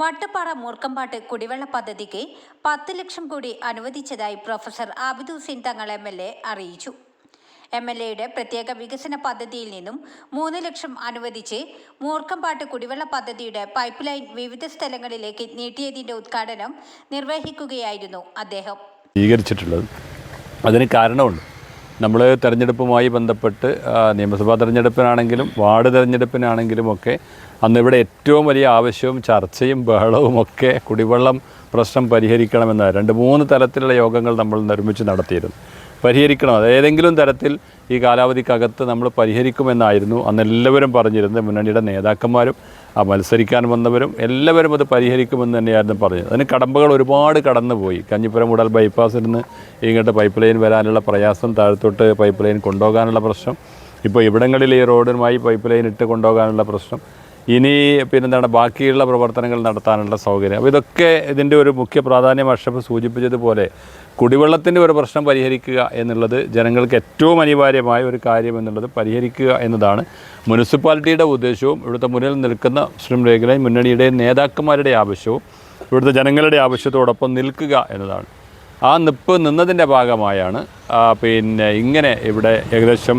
വട്ടപ്പാറ മൂർക്കമ്പാട്ട് കുടിവെള്ള പദ്ധതിക്ക് പത്ത് ലക്ഷം കൂടി അനുവദിച്ചതായി professor Abid Hussain Thangal M L A അറിയിച്ചു. എം എൽ എയുടെ പ്രത്യേക വികസന പദ്ധതിയിൽ നിന്നും മൂന്ന് ലക്ഷം അനുവദിച്ച് മൂർക്കമ്പാട്ട് കുടിവെള്ള പദ്ധതിയുടെ പൈപ്പ് ലൈൻ വിവിധ സ്ഥലങ്ങളിലേക്ക് നീട്ടിയതിന്റെ ഉദ്ഘാടനം നിർവഹിക്കുകയായിരുന്നു അദ്ദേഹം. സ്വീകരിച്ചിട്ടുള്ളത് അതിന് കാരണമുണ്ട്. നമ്മൾ തെരഞ്ഞെടുപ്പുമായി ബന്ധപ്പെട്ട് നിയമസഭാ തെരഞ്ഞെടുപ്പിനാണെങ്കിലും വാർഡ് തെരഞ്ഞെടുപ്പിനാണെങ്കിലും ഒക്കെ അന്ന് ഇവിടെ ഏറ്റവും വലിയ ആവശ്യവും ചർച്ചയും ബഹളവും ഒക്കെ കുടിവെള്ളം പ്രശ്നം പരിഹരിക്കണമെന്ന രണ്ട് മൂന്ന് തലത്തിലുള്ള യോഗങ്ങൾ നമ്മൾ നിർമ്മിച്ച് നടത്തിയിരുന്നു. പരിഹരിക്കണം. അത് ഏതെങ്കിലും തരത്തിൽ ഈ കാലാവധിക്കകത്ത് നമ്മൾ പരിഹരിക്കുമെന്നായിരുന്നു അന്ന് എല്ലാവരും പറഞ്ഞിരുന്നത്. മുന്നണിയുടെ നേതാക്കന്മാരും ആ മത്സരിക്കാൻ വന്നവരും എല്ലാവരും അത് പരിഹരിക്കുമെന്ന് തന്നെയായിരുന്നു പറഞ്ഞത്. അതിന് കടമ്പകൾ ഒരുപാട് കടന്നുപോയി. കഞ്ഞിപ്പുരം മുടൽ ബൈപ്പാസിൽ നിന്ന് ഇങ്ങോട്ട് പൈപ്പ് ലൈൻ വരാനുള്ള പ്രയാസം താഴത്തോട്ട് പൈപ്പ് ലൈൻ കൊണ്ടുപോകാനുള്ള പ്രശ്നം. ഇപ്പോൾ ഇവിടങ്ങളിൽ ഈ റോഡുമായി പൈപ്പ് ലൈൻ ഇട്ട് കൊണ്ടുപോകാനുള്ള പ്രശ്നം. ഇനി പിന്നെന്താണ് ബാക്കിയുള്ള പ്രവർത്തനങ്ങൾ നടത്താനുള്ള സൗകര്യം. അപ്പോൾ ഇതൊക്കെ ഇതിന്റെ ഒരു മുഖ്യ പ്രാധാന്യം അഷഫ് സൂചിപ്പിച്ചതുപോലെ കുടിവെള്ളത്തിന്റെ ഒരു പ്രശ്നം പരിഹരിക്കുക എന്നുള്ളത് ജനങ്ങൾക്ക് ഏറ്റവും അനിവാര്യമായ ഒരു കാര്യം എന്നുള്ളത് പരിഹരിക്കുക എന്നതാണ്. മുനിസിപ്പാലിറ്റിയുടെ ഉദ്ദേശവും ഇവിടുത്തെ മുന്നിൽ നിൽക്കുന്ന മുസ്ലിം ലീഗിലെയും മുന്നണിയുടെ നേതാക്കന്മാരുടെ ആവശ്യവും ഇവിടുത്തെ ജനങ്ങളുടെ ആവശ്യത്തോടൊപ്പം നിൽക്കുക എന്നതാണ്. ആ നിപ്പ് നിന്നതിന്റെ ഭാഗമായാണ് പിന്നെ ഇങ്ങനെ ഇവിടെ ഏകദേശം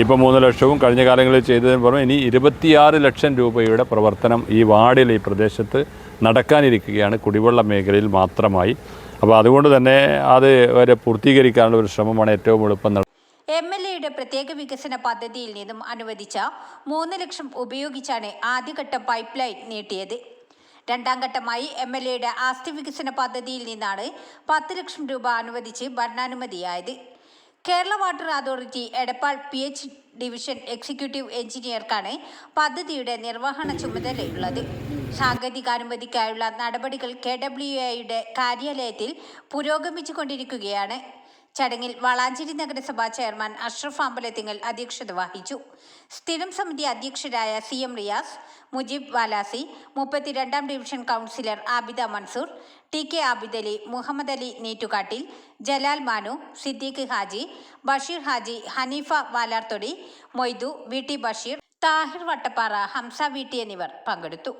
ഇപ്പോൾ മൂന്ന് ലക്ഷവും കഴിഞ്ഞ കാലങ്ങളിൽ ചെയ്തതിന് പുറമെ ഇനി ഇരുപത്തിയാറ് ലക്ഷം രൂപയുടെ പ്രവർത്തനം ഈ വാർഡിൽ ഈ പ്രദേശത്ത് നടക്കാനിരിക്കുകയാണ്. കുടിവെള്ള മേഖലയിൽ മാത്രമായി. അപ്പോൾ അതുകൊണ്ട് തന്നെ അത് വരെ പൂർത്തീകരിക്കാനുള്ള ഒരു ശ്രമമാണ് ഏറ്റവും എളുപ്പം എം എൽ എയുടെ പ്രത്യേക വികസന പദ്ധതിയിൽ നിന്നും അനുവദിച്ച മൂന്ന് ലക്ഷം ഉപയോഗിച്ചാണ് ആദ്യഘട്ട പൈപ്പ് ലൈൻ നീട്ടിയത്. രണ്ടാം ഘട്ടമായി എം എൽ എയുടെ ആസ്തി വികസന പദ്ധതിയിൽ നിന്നാണ് പത്ത് ലക്ഷം രൂപ അനുവദിച്ച് ഭരണാനുമതിയായത്. Kerala water authority Edappal P H division executive എഞ്ചിനീയർക്കാണ് പദ്ധതിയുടെ നിർവഹണ ചുമതലയുള്ളത്. സാങ്കേതികാനുമതിക്കായുള്ള നടപടികൾ കെ ഡബ്ല്യു എയുടെ കാര്യാലയത്തിൽ പുരോഗമിച്ചുകൊണ്ടിരിക്കുകയാണ്. ചടങ്ങിൽ വളാഞ്ചേരി നഗരസഭാ ചെയർമാൻ അഷ്റഫ് അമ്പലത്തിങ്ങൽ അധ്യക്ഷത വഹിച്ചു. സ്ഥിരം സമിതി അധ്യക്ഷരായ സി എം റിയാസ് മുജീബ് വാലാസി മുപ്പത്തിരണ്ടാം division councillor Abida Mansoor T K Abid Ali Muhammad Ali Neettukattil Jalal Manu Siddique Haji Basheer Haji Haneefa Valarthodi Moidu V T Basheer Thahir Vattappara Hamza V T എന്നിവർ പങ്കെടുത്തു.